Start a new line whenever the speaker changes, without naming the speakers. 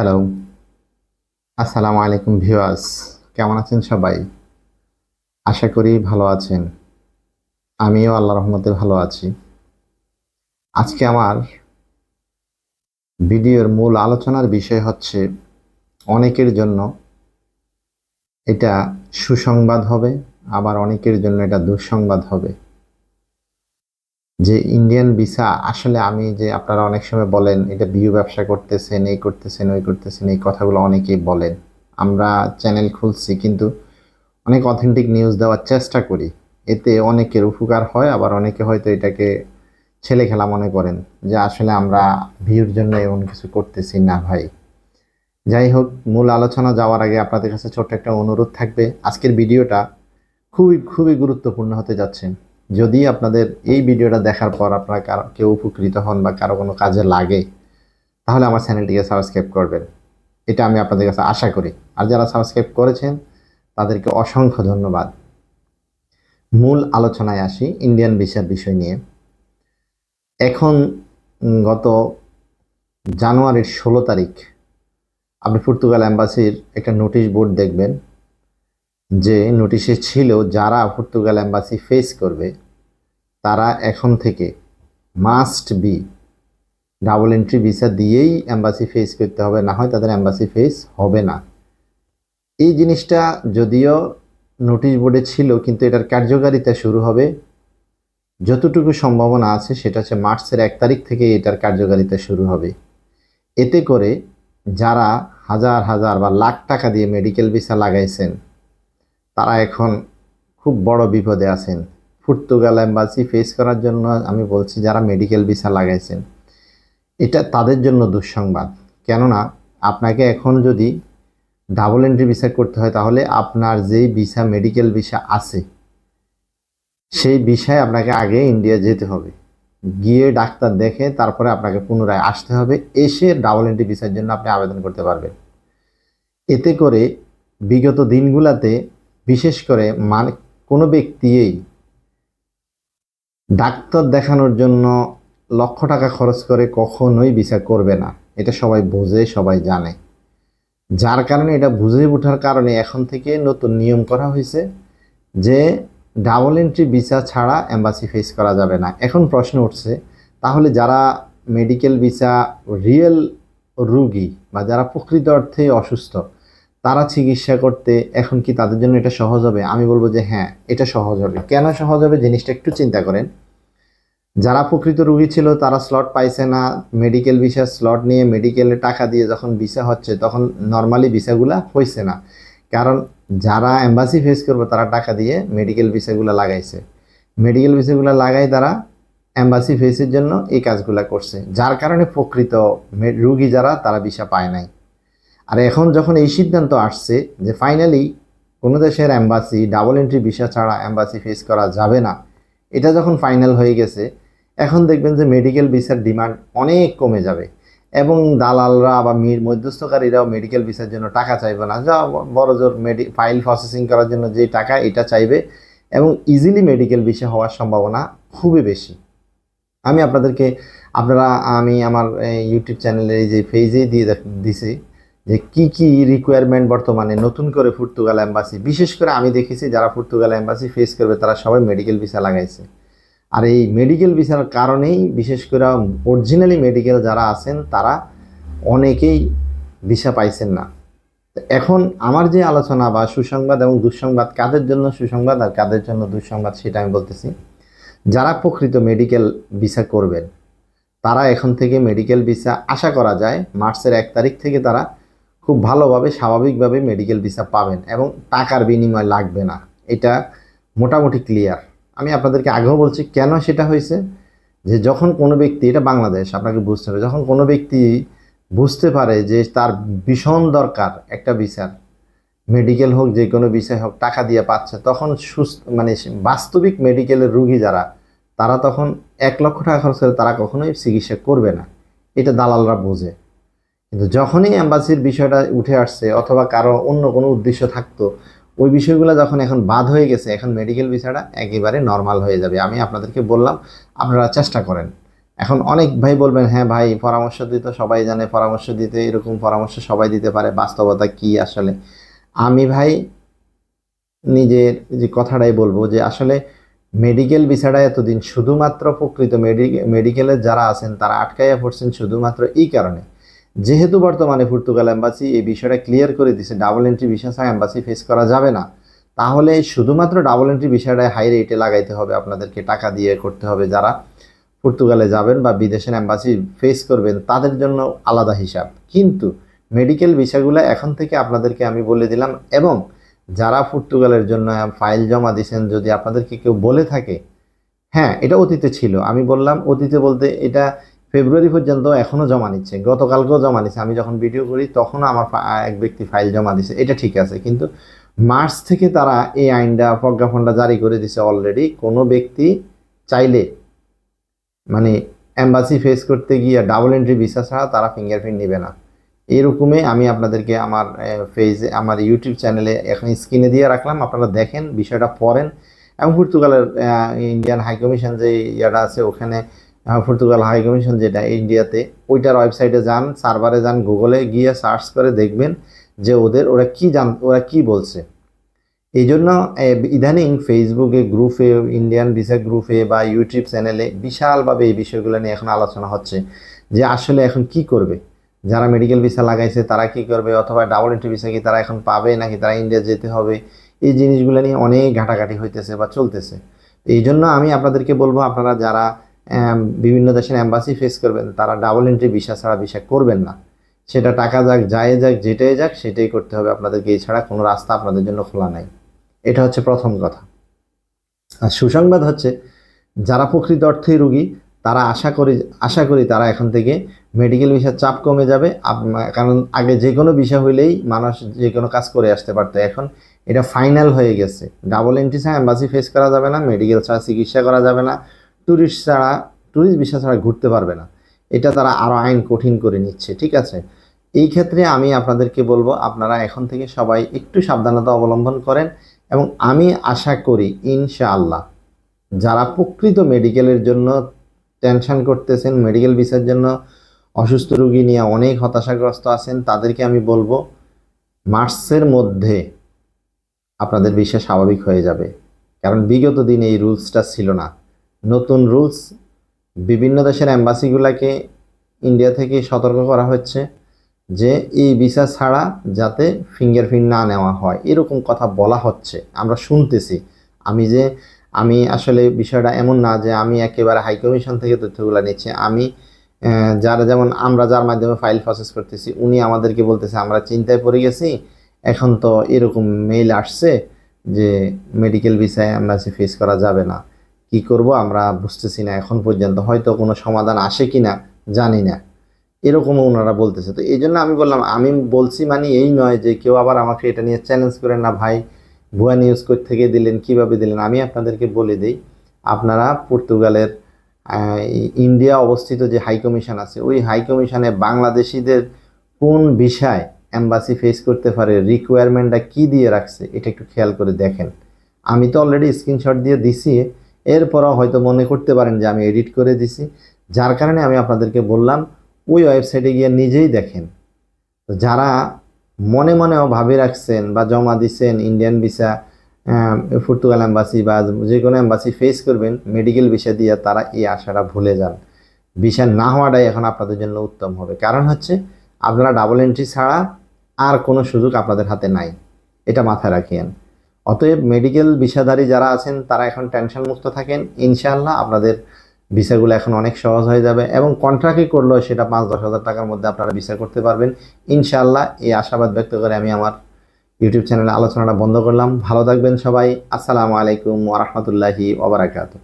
Hello আসসালামু আলাইকুম viewers কেমন আছেন সবাই? আশা করি ভালো আছেন। আমিও আল্লাহ রহমতে ভালো আছি। আজকে আমার ভিডিওর মূল আলোচনার বিষয় হচ্ছে, অনেকের জন্য এটা সুসংবাদ হবে, আবার অনেকের জন্য এটা দুঃসংবাদ হবে। যে ইন্ডিয়ান ভিসা আসলে আমি যে আপনারা অনেক সময় বলেন, এটা বিউ ব্যবসা করতেছেন, এই করতেছেন, ওই করতেছেন, এই কথাগুলো অনেকেই বলেন। আমরা চ্যানেল খুলছি, কিন্তু অনেক অথেন্টিক নিউজ দেওয়ার চেষ্টা করি। এতে অনেকের উপকার হয়, আবার অনেকে হয়তো এটাকে ছেলে খেলা মনে করেন যে আসলে আমরা ভিউর জন্য এমন কিছু করতেছি না ভাই। যাই হোক, মূল আলোচনা যাওয়ার আগে আপনাদের কাছে ছোট্ট একটা অনুরোধ থাকবে। আজকের ভিডিওটা খুবই খুবই গুরুত্বপূর্ণ হতে যাচ্ছে। যদি আপনাদের এই ভিডিওটা দেখার পর আপনারা কারও কেউ উপকৃত হন বা কারও কোনো কাজে লাগে, তাহলে আমার চ্যানেলটিকে সাবস্ক্রাইব করবেন। এটা আমি আপনাদের কাছে আশা করি। আর যারা সাবস্ক্রাইব করেছেন, তাদেরকে অসংখ্য ধন্যবাদ। মূল আলোচনায় আসি ইন্ডিয়ান ভিসার বিষয় নিয়ে। এখন গত জানুয়ারির ষোলো তারিখ, আপনি পর্তুগাল অ্যাম্বাসির একটা নোটিশ বোর্ড দেখবেন। যে নোটিশে ছিল যারা পর্তুগাল অ্যাম্বাসি ফেস করবে, তারা এখন থেকে must be double entry visa দিয়েই অ্যাম্বাসি ফেস করতে হবে, না হয় তাদের অ্যাম্বাসি ফেস হবে না। এই জিনিসটা যদিও নোটিশ বোর্ডে ছিল, কিন্তু এটার কার্যকারিতা শুরু হবে, যতটুকু সম্ভাবনা আছে সেটা হচ্ছে মার্চের এক তারিখ থেকে এটার কার্যকারিতা শুরু হবে। এতে করে যারা হাজার হাজার বা লাখ টাকা দিয়ে মেডিকেল ভিসা লাগাইছেন তারা এখন খুব বড় বিপদে আছেন। পর্তুগাল অ্যাম্বাসি ফেস করার জন্য আমি বলছি যারা মেডিকেল ভিসা লাগাইছেন, এটা তাদের জন্য দুঃসংবাদ। কেননা আপনাকে এখন যদি ডাবল এন্ট্রি ভিসা করতে হয়, তাহলে আপনার যেই ভিসা মেডিকেল ভিসা আছে, সেই বিষয়ে আপনাকে আগে ইন্ডিয়া যেতে হবে। গিয়ে ডাক্তার দেখে তারপরে আপনাকে পুনরায় আসতে হবে। এসে ডাবল এন্ট্রি ভিসার জন্য আপনি আবেদন করতে পারবেন। এতে করে বিগত দিনগুলাতে বিশেষ করে মানে কোনো ব্যক্তিই ডাক্তার দেখানোর জন্য লক্ষ টাকা খরচ করে কখনোই ভিসা করবে না। এটা সবাই বোঝে, সবাই জানে। যার কারণে এটা বুঝে ওঠার কারণে এখন থেকে নতুন নিয়ম করা হয়েছে যে ডাবল এন্ট্রি ভিসা ছাড়া অ্যাম্বাসি ফেস করা যাবে না। এখন প্রশ্ন উঠছে, তাহলে যারা মেডিকেল ভিসা রিয়েল রুগী বা যারা প্রকৃত অর্থে অসুস্থ তারা চিকিৎসা করতে এখন কি তাদের জন্য এটা সহজ হবে? আমি বলব যে হ্যাঁ এটা সহজ হবে। কেন সহজ হবে? জিনিসটা একটু চিন্তা করেন। যারা প্রকৃত রুগী ছিল, তারা স্লট পাইছে না। মেডিকেল ভিসা স্লট নিয়ে মেডিকেলে টাকা দিয়ে যখন ভিসা হচ্ছে, তখন নর্মালি ভিসাগুলা হয়েছে না। কারণ যারা অ্যাম্বাসি ফেস করবে, তারা টাকা দিয়ে মেডিকেল ভিসাগুলো লাগাইছে। মেডিকেল ভিসাগুলো লাগাই তারা অ্যাম্বাসি ফেসের জন্য এই কাজগুলো করছে। যার কারণে প্রকৃত রুগী যারা, তারা ভিসা পায় নাই। আর এখন যখন এই সিদ্ধান্ত আসছে যে ফাইনালি কোনো দেশের অ্যাম্বাসি ডাবল এন্ট্রি ভিসা ছাড়া অ্যাম্বাসি ফেস করা যাবে না, এটা যখন ফাইনাল হয়ে গেছে, এখন দেখবেন যে মেডিকেল ভিসার ডিমান্ড অনেক কমে যাবে এবং দালালরা বা মধ্যস্থকারীরাও মেডিকেল ভিসার জন্য টাকা চাইবে না। যা বড় জোর মেডি ফাইল প্রসেসিং করার জন্য যে টাকা এটা চাইবে এবং ইজিলি মেডিকেল ভিসা হওয়ার সম্ভাবনা খুবই বেশি। আমি আপনাদেরকে, আপনারা, আমি আমার ইউটিউব চ্যানেলে এই যে পেজেই দিয়ে দিছি যে কি কি রিকোয়ারমেন্ট বর্তমানে নতুন করে পর্তুগাল অ্যাম্বাসি বিশেষ করে আমি দেখেছি যারা পর্তুগাল অ্যাম্বাসি ফেস করবে, তারা সবাই মেডিকেল ভিসা লাগাইছে। আর এই মেডিকেল ভিসার কারণেই বিশেষ করে অরিজিনালি মেডিকেল যারা আছেন, তারা অনেকেই ভিসা পাইছেন না। এখন আমার যে আলোচনা বা সুসংবাদ এবং দুঃসংবাদ, কাদের জন্য সুসংবাদ আর কাদের জন্য দুঃসংবাদ সেটা আমি বলতেছি। যারা প্রকৃত মেডিকেল ভিসা করবেন, তারা এখন থেকে মেডিকেল ভিসা আশা করা যায়, মার্চের এক তারিখ থেকে তারা খুব ভালোভাবে, স্বাভাবিকভাবে মেডিকেল ভিসা পাবেন এবং টাকার বিনিময় লাগবে না। এটা মোটামুটি ক্লিয়ার আমি আপনাদেরকে আগেও বলছি কেন সেটা হয়েছে যে যখন কোনো ব্যক্তি, এটা বাংলাদেশ, আপনাকে বুঝতে হবে, যখন কোনো ব্যক্তি বুঝতে পারে যে তার ভীষণ দরকার একটা ভিসার মেডিকেল হোক, যে কোনো বিষয় হোক, টাকা দিয়ে পাচ্ছে, তখন সুস্থ মানে বাস্তবিক মেডিকেলের রুগী যারা, তারা তখন এক লক্ষ টাকা খরচ করে তারা কখনোই চিকিৎসা করবে না। এটা দালালরা বোঝে। কিন্তু যখনই অ্যাম্বাসির বিষয়টা উঠে আসছে অথবা কারও অন্য কোনো উদ্দেশ্য থাকতো, ওই বিষয়গুলো যখন এখন বাদ হয়ে গেছে, এখন মেডিকেল ভিসাটা একেবারে নর্মাল হয়ে যাবে। আমি আপনাদেরকে বললাম, আপনারা চেষ্টা করেন। এখন অনেক ভাই বলবেন হ্যাঁ ভাই, পরামর্শ দিতে, সবাই জানে পরামর্শ দিতে, এরকম পরামর্শ সবাই দিতে পারে, বাস্তবতা কি আসলে? আমি ভাই নিজের যে কথাটাই বলব যে, আসলে মেডিকেল ভিসাটা এতদিন শুধুমাত্র প্রকৃত মেডিকেলের যারা আছেন, তারা আটকাইয়া পড়ছেন শুধুমাত্র এই কারণে। যেহেতু বর্তমানে পর্তুগাল অ্যাম্বাসি এই বিষয়টা ক্লিয়ার করে দিছে ডাবল এন্ট্রি ভিসা ছাড়া এম্বাসি ফেস করা যাবে না। তাহলে শুধুমাত্র ডাবল এন্ট্রি বিষয়টা হাই রেটে লাগাইতে হবে, আপনাদেরকে টাকা দিয়ে করতে হবে যারা পর্তুগালে যাবেন বা বিদেশের অ্যাম্বাসি ফেস করবেন, তাদের জন্য আলাদা হিসাব। কিন্তু মেডিকেল ভিসাগুলো এখন থেকে আপনাদেরকে আমি বলে দিলাম, এবং যারা পর্তুগালের জন্য ফাইল জমা দিয়েছেন, যদি আপনাদেরকে কেউ বলে থাকে হ্যাঁ এটা অতীতে ছিল। আমি বললাম, অতীতে বলতে এটা ফেব্রুয়ারি পর্যন্ত এখনও জমা নিচ্ছে। গতকালকেও জমা নিচ্ছে আমি যখন ভিডিও করি, তখনও আমার এক ব্যক্তি ফাইল জমা দিছে। এটা ঠিক আছে, কিন্তু মার্চ থেকে তারা এই আইনটা, প্রজ্ঞাপনটা জারি করে দিছে অলরেডি কোনো ব্যক্তি চাইলে মানে এম্বাসি ফেস করতে গিয়ে ডাবল এন্ট্রি ভিসা ছাড়া তারা ফিঙ্গারপ্রিন্ট নেবে না। এরকমই আমি আপনাদেরকে আমার ফেজে আমার ইউটিউব চ্যানেলে এখন স্ক্রিনে দিয়ে রাখলাম। আপনারা দেখেন, বিষয়টা পড়েন। এবং পর্তুগালের ইন্ডিয়ান হাইকমিশন যে ইয়াটা আছে, ওখানে পর্তুগাল হাই কমিশন যেটা ইন্ডিয়াতে, ওইটার ওয়েবসাইটে যান, সার্ভারে যান, গুগলে গিয়ে সার্চ করে দেখবেন যে ওদের ওরা কি জান, ওরা কি বলছে। এই জন্য ইদানিং ফেসবুকে গ্রুপে ইন্ডিয়ান ভিসা গ্রুপে বা ইউটিউব চ্যানেলে বিশালভাবে এই বিষয়গুলো নিয়ে এখন আলোচনা হচ্ছে যে আসলে এখন কি করবে। যারা মেডিকেল ভিসা লাগাইছে তারা কি করবে অথবা ডাবল এন্ট্রি ভিসা কি তারা এখন পাবে নাকি তারা ইন্ডিয়া যেতে হবে? এই জিনিসগুলো নিয়ে অনেক ঘাটাঘাটি হইতেছে বা চলতেছে। এই জন্য আমি আপনাদেরকে বলব, আপনারা যারা বিভিন্ন দেশের অ্যাম্বাসি ফেস করবেন, তারা ডাবল এন্ট্রি ভিসা ছাড়া ভিসা করবেন না। সেটা টাকা যাক যায় যাক, যেটাই যাক, সেটাই করতে হবে আপনাদেরকে। এছাড়া কোনো রাস্তা আপনাদের জন্য খোলা নাই। এটা হচ্ছে প্রথম কথা। আর সুসংবাদ হচ্ছে, যারা প্রকৃত অর্থে রুগী, তারা আশা করি আশা করি তারা এখন থেকে মেডিকেল ভিসার চাপ কমে যাবে। কারণ আগে যে কোনো বিষয় হইলেই মানুষ যে কোনো কাজ করে আসতে পারতো। এখন এটা ফাইনাল হয়ে গেছে। ডাবল এন্ট্রি ছাড়া অ্যাম্বাসি ফেস করা যাবে না মেডিকেল ছাড়া চিকিৎসা করা যাবে না। ট্যুরিস্ট ছাড়া ট্যুরিস্ট ভিসা ছাড়া ঘুরতে পারবে না। এটা তারা আরও আইন কঠিন করে নিচ্ছে, ঠিক আছে? এই ক্ষেত্রে আমি আপনাদেরকে বলব, আপনারা এখন থেকে সবাই একটু সাবধানতা অবলম্বন করেন এবং আমি আশা করি, ইনশাআল্লাহ, যারা প্রকৃত মেডিকেলের জন্য টেনশন করতেছেন, মেডিকেল ভিসার জন্য অসুস্থ রোগী নিয়ে অনেক হতাশাগ্রস্ত আছেন, তাদেরকে আমি বলব, মার্চের মধ্যে আপনাদের বিষয় স্বাভাবিক হয়ে যাবে। কারণ বিগত দিনে এই রুলসটা ছিল না। নতুন রুলস বিভিন্ন দেশের অ্যাম্বাসিগুলোকে ইন্ডিয়া থেকে সতর্ক করা হচ্ছে যে এই ভিসা ছাড়া যাতে ফিঙ্গারপ্রিন্ট না নেওয়া হয়। এরকম কথা বলা হচ্ছে। আমরা শুনতেছি। আমি যে, আমি আসলে বিষয়টা এমন না যে আমি একেবারে হাই কমিশন থেকে তথ্যগুলো নিচ্ছি। আমি যারা যেমন আমরা যার মাধ্যমে ফাইল প্রসেস করতেছি, উনি আমাদেরকে বলতেছে, আমরা চিন্তায় পড়ে গেছি। এখন তো এরকম মেইল আসছে যে মেডিকেল ভিসায় এম্বাসি ফেস করা যাবে না। কি করব আমরা বুঝতেছি না, এখন পর্যন্ত হয়তো কোনো সমাধান আসে কি না জানি না। এরকমও ওনারা বলতেছে। তো এই জন্য আমি বললাম, আমি বলছি মানে এই নয় যে কেউ আবার আমাকে এটা নিয়ে চ্যালেঞ্জ করে না, ভাই, ভুয়া নিউজ কোথ থেকে দিলেন, কীভাবে দিলেন? আমি আপনাদেরকে বলে দিই, আপনারা পর্তুগালের ইন্ডিয়া অবস্থিত যে হাই কমিশন আছে, ওই হাই কমিশনে বাংলাদেশিদের কোন বিষয় এম্বাসি ফেস করতে পারে রিকোয়ারমেন্টটা কি দিয়ে রাখছে, এটা একটু খেয়াল করে দেখেন। আমি তো অলরেডি স্ক্রিনশট দিয়ে দিছি এরপরও হয়তো মনে করতে পারেন যে আমি এডিট করে দিছি। যার কারণে আমি আপনাদেরকে বললাম, ওই ওয়েবসাইটে গিয়ে নিজেই দেখেন। তো যারা মনে মনেও ভাবে রাখছেন বা জমা দিচ্ছেন ইন্ডিয়ান ভিসা পর্তুগাল এম্বাসি বা যে কোনো এম্বাসি ফেস করবেন মেডিকেল ভিসা দিয়ে তারা এই আশাটা ভুলে যান। ভিসা না হওয়াটাই এখন আপনাদের জন্য উত্তম হবে। কারণ হচ্ছে আপনারা ডাবল এন্ট্রি ছাড়া আর কোনো সুযোগ আপনাদের হাতে নাই। এটা মাথায় রাখিয়েন অতএব মেডিকেল ভিসাধারী যারা আছেন, তারা এখন টেনশন মুক্ত থাকেন। ইনশাআল্লাহ আপনাদের ভিসাগুলো এখন অনেক সহজ হয়ে যাবে এবং কন্ট্রাক্টই করলেও সেটা পাঁচ, দশ হাজার টাকার মধ্যে আপনারা ভিসা করতে পারবেন। ইনশাআল্লাহ এই আশাবাদ ব্যক্ত করে আমি আমার ইউটিউব চ্যানেলে আলোচনাটা বন্ধ করলাম। ভালো থাকবেন সবাই। আসসালামু আলাইকুম ওরহমতুল্লাহি ওবরাকাতু